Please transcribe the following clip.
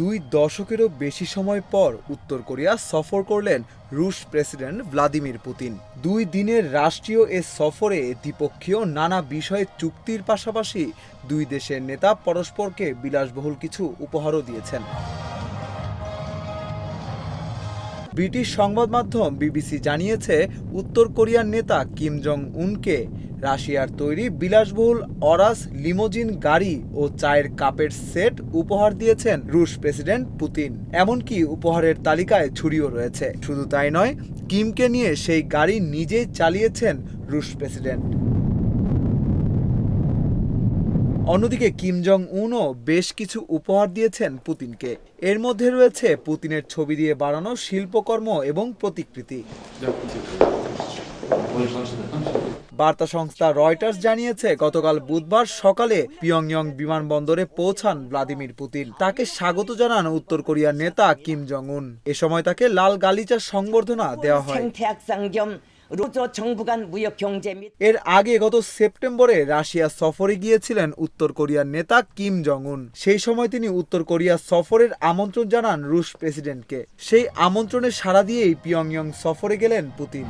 দুই দশকেরও বেশি সময় পর উত্তর কোরিয়া সফর করলেন রুশ প্রেসিডেন্ট ভ্লাদিমির পুতিন। দুই দিনের রাষ্ট্রীয় এ সফরে দ্বিপক্ষীয় নানা বিষয়ে চুক্তির পাশাপাশি দুই দেশের নেতা পরস্পরকে বিলাসবহুল কিছু উপহারও দিয়েছেন। ব্রিটিশ সংবাদ মাধ্যম বিবিসি জানিয়েছে, উত্তর কোরিয়ার নেতা কিম জং উনকে রাশিয়ার তৈরি বিলাসবহুল অরাস লিমোজিন গাড়ি ও চায়ের কাপের সেট উপহার দিয়েছেন রুশ প্রেসিডেন্ট পুতিন। এমনকি উপহারের তালিকায় ছুরিও রয়েছে। শুধু তাই নয়, কিমকে নিয়ে সেই গাড়ি নিজেই চালিয়েছেন রুশ প্রেসিডেন্ট। অন্যদিকে কিম জং উনও বেশ কিছু উপহার দিয়েছেন পুতিনকে। এর মধ্যে রয়েছে পুতিনের ছবি দিয়ে বাড়ানো শিল্পকর্ম এবং প্রতিকৃতি। বার্তা সংস্থা রয়টার্স জানিয়েছে, গতকাল বুধবার সকালে পিয়ংয়ং বিমানবন্দরে পৌঁছান ভ্লাদিমির পুতিন। তাকে স্বাগত জানান উত্তর কোরিয়ার নেতা কিম জং উন এ সময় তাকে লাল গালিচার সংবর্ধনা দেওয়া হয়। 로조 정부 간 무역 경제 및 এর আগে গত সেপ্টেম্বরে রাশিয়া সফরে গিয়েছিলেন উত্তর কোরিয়ার নেতা কিম জং উন সেই সময় তিনি উত্তর কোরিয়া সফরের আমন্ত্রণ জানান রুশ প্রেসিডেন্টকে সেই আমন্ত্রণে সাড়া দিয়েই পিয়ংইয়ং সফরে গেলেন পুতিন